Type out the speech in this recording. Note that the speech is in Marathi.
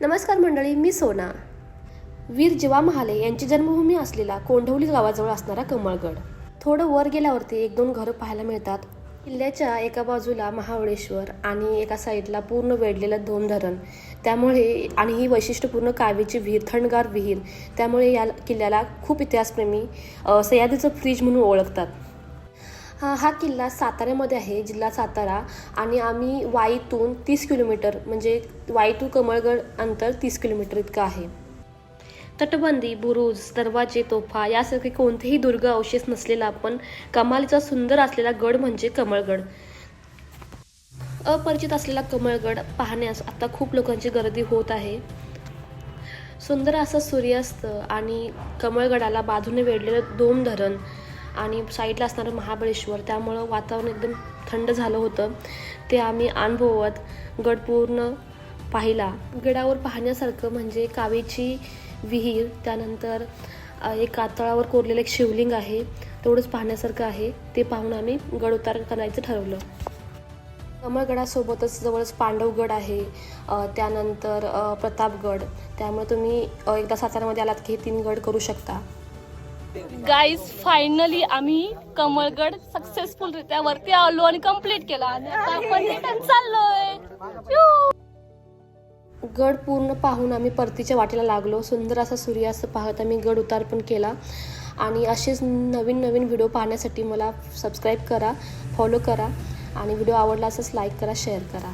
नमस्कार मंडळी मी सोना. वीर जीवा महाले यांची जन्मभूमी असलेला कोंढवली गावाजवळ असणारा कमळगड. थोडं वर गेल्यावरती एक दोन घरं पाहायला मिळतात. किल्ल्याच्या एका बाजूला महाबळेश्वर आणि एका साईडला पूर्ण वेढलेलं धोम धरण त्यामुळे आणि ही वैशिष्ट्यपूर्ण कावेची विहीर थंडगार विहीर त्यामुळे या किल्ल्याला खूप इतिहासप्रेमी सह्याद्रीचं फ्रीज म्हणून ओळखतात. हा हा किल्ला साताऱ्यामध्ये आहे जिल्हा सातारा. आणि आम्ही वाईतून तीस किलोमीटर म्हणजे वाई टू कमळगड अंतर तीस किलोमीटर इतकं आहे. तटबंदी बुरुज दरवाजे तोफा यासारखे कोणतेही दुर्ग अवशेष नसलेला पण कमालीचा सुंदर असलेला गड म्हणजे कमळगड. अपरिचित असलेला कमळगड पाहण्यास आता खूप लोकांची गर्दी होत आहे. सुंदर असं सूर्यास्त आणि कमळगडाला बाजूने वेढलेलं दोम धरण. आणि साईडला असणारं महाबळेश्वर त्यामुळं वातावरण एकदम थंड झालं होतं. ते आम्ही अनुभवत गड पूर्ण पाहिला. गडावर पाहण्यासारखं म्हणजे कावेची विहीर त्यानंतर एक कातळावर कोरलेलं एक शिवलिंग आहे तेवढंच पाहण्यासारखं आहे. ते पाहून आम्ही गड उतार करायचं ठरवलं. कमळगडासोबतच जवळच पांडवगड आहे त्यानंतर प्रतापगड. त्यामुळे तुम्ही एकदा सातारामध्ये आलात की हे तीन गड करू शकता. गाईज फायनली आम्ही कमळगड सक्सेसफुल रित्या वरती आलो आणि कंप्लीट केला. आणि आता आपण रिटर्न चाललोय. गड पूर्ण पाहून आम्ही परतीच्या वाटेला लागलो. सुंदर असा सूर्यास्त पाहत आम्ही गड उतार पण केला. आणि असेच नवीन नवीन व्हिडिओ पाहण्यासाठी मला सबस्क्राईब करा फॉलो करा. आणि व्हिडिओ आवडला असंच लाईक करा शेअर करा.